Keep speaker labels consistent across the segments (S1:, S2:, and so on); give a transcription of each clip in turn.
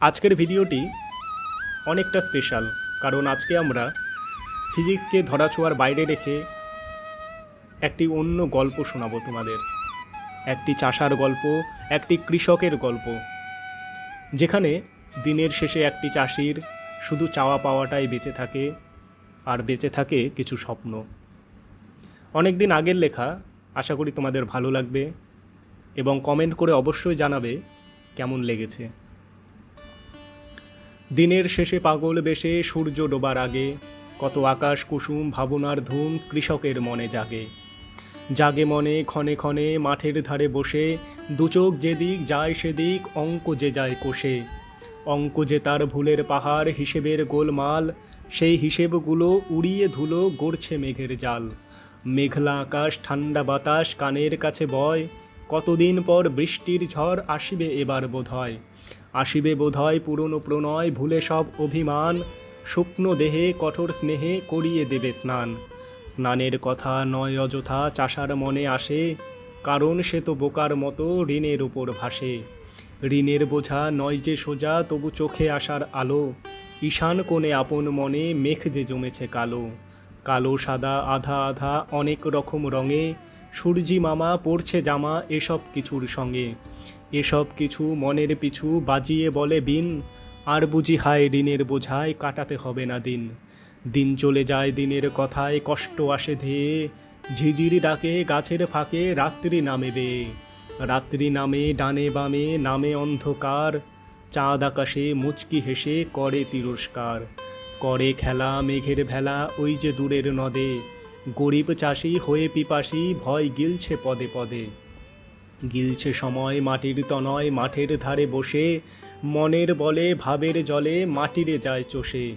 S1: আজকের ভিডিওটি অনেকটা স্পেশাল কারণ আজকে আমরা ফিজিক্সকে ধরাছোঁয়ার বাইরে রেখে একটি অন্য গল্প শোনাবো তোমাদের। একটি চাষার গল্প, একটি কৃষকের গল্প, যেখানে দিনের শেষে একটি চাষির শুধু চাওয়া পাওয়াটাই বেঁচে থাকে আর বেঁচে থাকে কিছু স্বপ্ন। অনেক দিন আগের লেখা, আশা করি তোমাদের ভালো লাগবে এবং কমেন্ট করে অবশ্যই জানাবে কেমন লেগেছে। দিনের শেষে পাগল বেশে সূর্য ডোবার আগে, কত আকাশ কুসুম ভাবনার ধুম কৃষকের মনে জাগে। জাগে মনে, ক্ষণে ক্ষণে মাঠের ধারে বসে দুচোখ যেদিক যায় সেদিক অঙ্ক যে যায় কোষে। অঙ্ক যে তার ভুলের পাহাড় হিসেবের গোলমাল, সেই হিসেবগুলো উড়িয়ে ধুলো গড়ছে মেঘের জাল। মেঘলা আকাশ, ঠান্ডা বাতাস, কানের কাছে বয়, কতদিন পর বৃষ্টির ঝড় আসবে এবার বোধহয়। আসিবে বোধহয় পুরনো প্রণয়, ভুলে সব অভিমান। শুকনো দেহে, কঠোর স্নেহে করিয়ে দেবে স্নান। স্নানের কথা নয় অযথা, চাষার মনে আসে, কারণ সে তো বোকার মতো ঋণের উপর ভাসে। ঋণের বোঝা নয় যে সোজা, তবু চোখে আসার আলো। ঈশান কোণে আপন মনে মেঘ যে জমেছে কালো। কালো, সাদা, আধা আধা, অনেক রকম রঙে সূর্যি মামা, পড়ছে জামা, এসব কিছুর সঙ্গে। এসব কিছু মনের পিছু বাজিয়ে বলে, বিন, আর বুঝি হায় ঋণের বোঝায় কাটাতে হবে না দিন। দিন চলে যায় দিনের কথায়, কষ্ট আসে ধেয়ে। ঝিঝিরি ডাকে গাছের ফাঁকে রাত্রি নামে বেয়ে রাত্রি নামে, ডানে বামে, নামে অন্ধকার। চাঁদ আকাশে মুচকি হেসে, করে তিরস্কার। করে খেলা, মেঘের ভেলা, ওই যে দূরের নদে। গরিব চাষি হয়ে পিপাসী, ভয় গিলছে পদে পদে। গিলছে সময় মাটির তনয়, মাঠের ধারে বসে। মনের বলে, ভাবের জলে মাটিরে যায় চষে।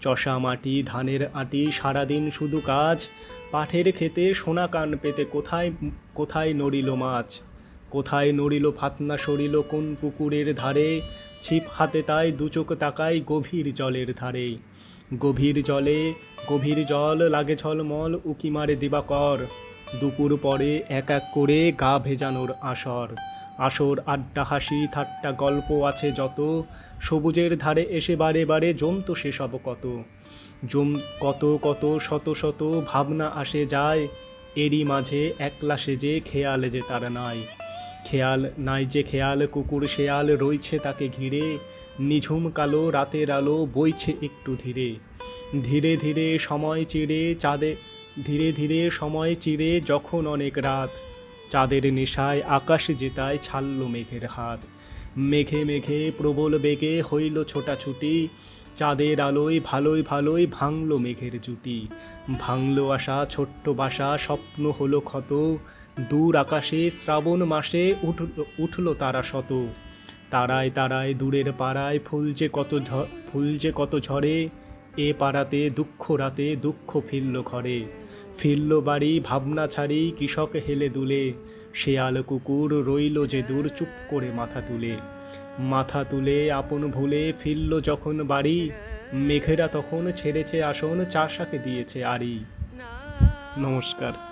S1: চষা মাটি, ধানের আটি, সারাদিন শুধু কাজ। পাঠের খেতে সোনা কান পেতে কোথায় কোথায় নড়িল মাছ? কোথায় নড়িল ফাতনা সরিল কোন পুকুরের ধারে? ছিপ হাতে তাই দুচোখ তাকায় গভীর জলের ধারে। গভীর জলে, গভীর জল লাগে ঝলমল, উকি মারে দিবাকর। দুপুর পরে এক এক করে গা ভেজানোর আসর। আসর আড্ডা হাসি, ঠাট্টা গল্প আছে যত। সবুজের ধারে এসে বারে বারে জমতো সেসব কত। জম, কত কত, শত শত ভাবনা আসে যায়। এরই মাঝে একলা সেজে খেয়াল যে তার নাই। খেয়াল নাই যে খেয়াল, কুকুর, শেয়াল রইছে তাকে ঘিরে। নিঝুম কালো রাতের আলো বইছে একটু ধীরে। ধীরে ধীরে সময় চিরে চাঁদে, ধীরে ধীরে সময় চিরে যখন অনেক রাত। চাঁদের নেশায় আকাশ জেতায় ছাড়ল মেঘের হাত। মেঘে মেঘে প্রবল বেগে হইল ছোটাছুটি। চাঁদের আলোয় ভালোই ভালোই ভাঙল মেঘের জুটি। ভাঙল আশা, ছোট্ট বাসা, স্বপ্ন হলো ক্ষত। দূর আকাশে শ্রাবণ মাসে উঠল উঠল তারা শত। তারায় তারায় দূরের পাড়ায় ফুল যে কত ফুল যে কত ঝরে, এ পাড়াতে দুঃখ রাতে দুঃখ ফিরল ঘরে। ফিরল বাড়ি ভাবনা ছাড়ি কৃষক হেলে দুলে, শেয়াল কুকুর রইল যে দূর চুপ করে মাথা তুলে। মাথা তুলে আপন ভুলে ফিরল যখন বাড়ি, মেঘেরা তখন ছেড়েছে আসন চাষাকে দিয়েছে আড়ি। নমস্কার।